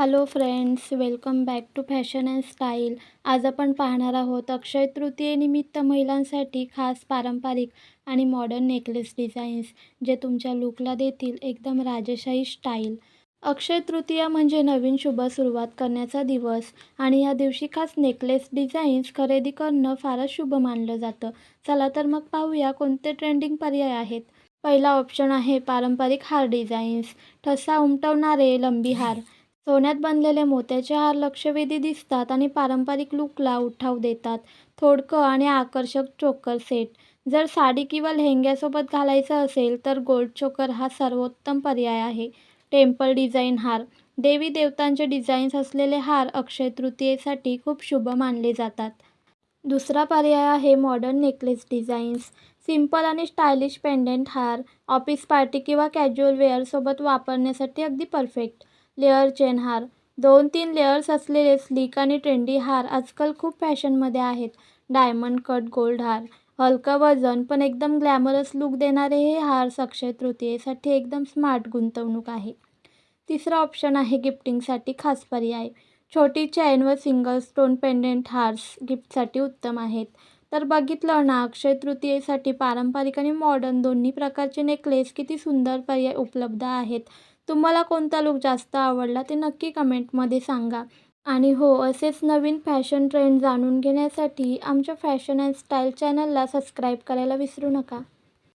Hello friends welcome back to fashion and style आज आपण पाहणार आहोत अक्षय तृतीयेनिमित्त महिलांसाठी खास पारंपरिक आणि मॉडर्न नेकलेस डिझाईन्स जे तुमच्या लुकला देतील एकदम राजेशाही स्टाईल अक्षय तृतीया म्हणजे नवीन शुभ सुरुवात करण्याचा दिवस आणि या दिवशी खास नेकलेस डिझाईन्स खरेदी करणं फारच शुभ मानलं जातं. चला तर मग पाहूया कोणते ट्रेंडिंग पर्याय आहेत. पहिला ऑप्शन आहे पारंपरिक हार डिझाईन्स ठसा उमटवणारे लंबी हार. सोन्यात बनलेले मोत्याचे हार लक्षवेधी दिसतात आणि पारंपरिक लुकला उठाव देतात. थोडकं आणि आकर्षक चोकर सेट. जर साडी किंवा लेहंग्यासोबत घालायचं असेल तर गोल्ड चोकर हा सर्वोत्तम पर्याय आहे. टेम्पल डिझाईन हार. देवी देवतांचे डिझाईन्स असलेले हार अक्षय तृतीयेसाठी खूप शुभ मानले जातात. दुसरा पर्याय आहे मॉडर्न नेकलेस डिझाईन्स. सिंपल आणि स्टायलिश पेंडेंट हार ऑफिस पार्टी किंवा कॅज्युअल वेअरसोबत वापरण्यासाठी अगदी परफेक्ट. लेअर चेन हार. दोन तीन लेअर्स असलेले स्लीक आणि ट्रेंडी हार आजकाल खूप फॅशनमध्ये आहेत. डायमंड कट गोल्ड हार. हलकं वजन पण एकदम ग्लॅमरस लुक देणारे हे हार्स अक्षय तृतीयेसाठी एकदम स्मार्ट गुंतवणूक आहे. तिसरा ऑप्शन आहे गिफ्टिंगसाठी खास पर्याय. छोटी चैन व सिंगल स्टोन पेंडेंट हार्स गिफ्टसाठी उत्तम आहेत. तर बघितलं ना अक्षय तृतीयेसाठी पारंपरिक आणि मॉडर्न दोन्ही प्रकारचे नेकलेस किती सुंदर पर्याय उपलब्ध आहेत. तुम्हाला कोणता लुक जास्त आवडला ते नक्की कमेंटमध्ये सांगा. आणि हो असेच नवीन फॅशन ट्रेंड जाणून घेण्यासाठी आमच्या फॅशन अँड स्टाईल चॅनलला सबस्क्राईब करायला विसरू नका.